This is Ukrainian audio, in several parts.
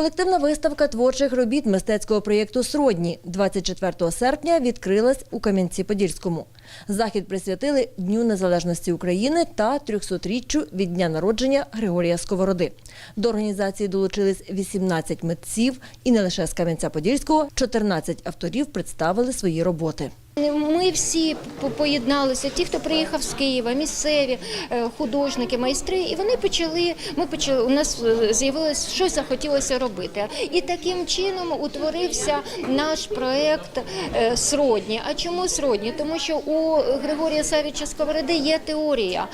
Колективна виставка творчих робіт мистецького проєкту Сродні 24 серпня відкрилась у Кам'янці-Подільському. Захід присвятили Дню Незалежності України та 300-річчю від дня народження Григорія Сковороди. До організації долучились 18 митців і не лише з Кам'янця-Подільського, 14 авторів представили свої роботи. Ми всі поєдналися, ті, хто приїхав з Києва, місцеві е, художники, майстри, і вони почали. Ми почали. У нас е, з'явилось щось захотілося робити. І таким чином утворився наш проект е, Сродні. А чому сродні? Тому що у Григорія Савіча Сковороди є теорія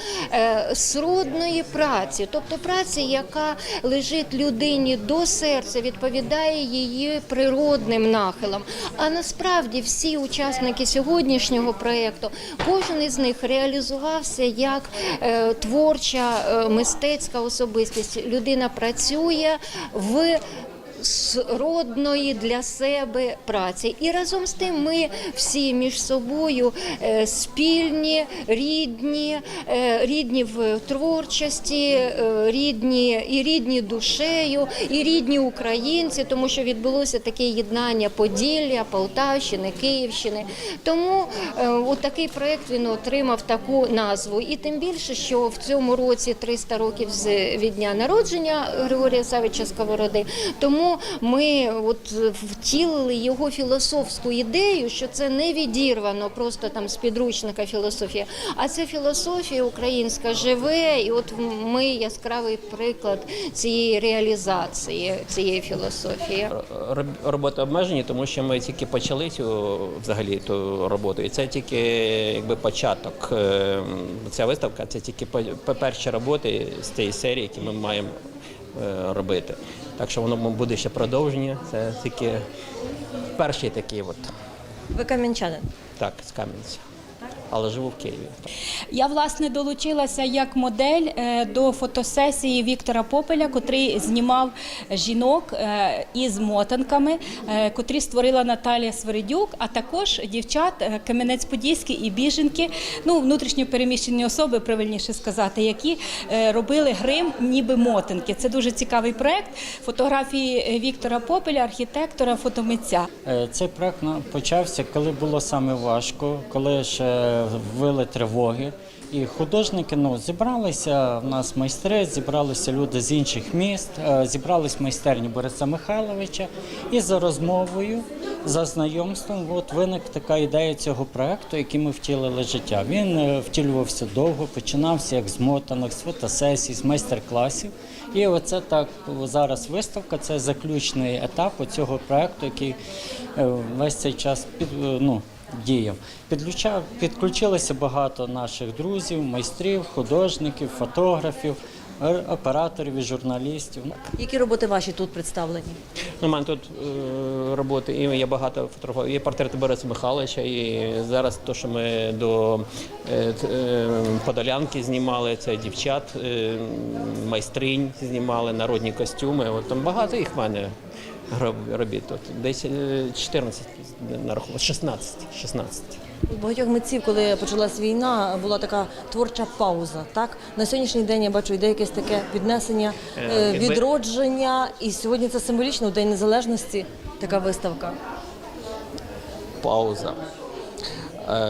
сродної праці, тобто праці, яка лежить людині до серця, відповідає її природним нахилам. А насправді всі учасники сьогоднішнього проєкту, кожен із них реалізувався як е, творча е, мистецька особистість. Людина працює в Сродної для себе праці, і разом з тим ми всі між собою е, спільні, рідні, е, рідні в творчості, е, рідні і рідні душею, і рідні українці, тому що відбулося таке єднання Поділля, Полтавщини, Київщини. Тому от такий проект він отримав таку назву. І тим більше, що в цьому році 300 років з від дня народження Григорія Савича Сковороди. Тому ми от втілили його філософську ідею, що це не відірвано просто там з підручника філософія, а це філософія українська живе, і от ми яскравий приклад цієї реалізації цієї філософії. Роботи обмежені, тому що ми тільки почали цю взагалі ту роботу, і це тільки якби початок. Е, Ця виставка це тільки перші роботи з цієї серії, які ми маємо робити. Так що воно буде ще продовження. Це тільки перший такий, от Ви кам'янчанин. так, з Кам'янця. Але живу в Києві. Я власне долучилася як модель е, до фотосесії Віктора Попеля, котрий знімав жінок е, із мотанками, е, котрі створила Наталія Свередюк, а також дівчат Кам'янець-Подільський і біженки, ну внутрішньо переміщені особи, правильніше сказати, які робили грим, ніби мотанки. Це дуже цікавий проект. Фотографії Віктора Попеля, архітектора, фотомитця. Цей проект почався, коли було саме важко, коли ще ввели тривоги. І художники ну, зібралися, в нас майстри, зібралися люди з інших міст, е, зібрались майстерні Бориса Михайловича. І за розмовою, за знайомством, от виник така ідея цього проекту, який ми втілили життя. Він е, втілювався довго, починався як з мотанок, з фотосесій, з майстер-класів. І оце так зараз виставка це заключний етап цього проекту, який е, весь цей час під, ну, діяв. Підключав, підключилося багато наших друзів, майстрів, художників, фотографів, операторів і журналістів. Які роботи ваші тут представлені? Ну, у мене тут е, роботи, і є багато фотографій. Є портрети Бориса Михайловича, і зараз те, що ми до е, е, Подолянки знімали, це дівчат, е, майстринь знімали, народні костюми. От там багато їх в мене робіт. От десь е, 14 нарахував, 16. 16. У багатьох митців, коли почалась війна, була така творча пауза. Так на сьогоднішній день я бачу йде якесь таке піднесення, Е, е, відродження. І сьогодні це символічно у День Незалежності. Така виставка. Пауза.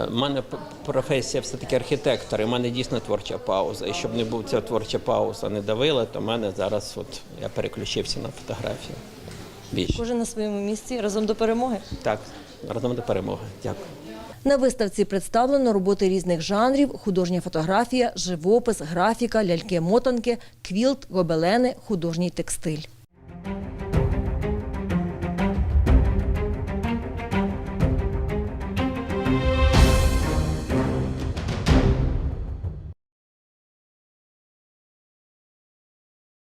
У мене професія все-таки архітектор, і в мене дійсно творча пауза. І щоб не був ця творча пауза, не давила, то в мене зараз от я переключився на фотографію. Більше. Кожен на своєму місці разом до перемоги. Так, разом до перемоги. Дякую. На виставці представлено роботи різних жанрів: художня фотографія, живопис, графіка, ляльки-мотанки, квілт, гобелени, художній текстиль.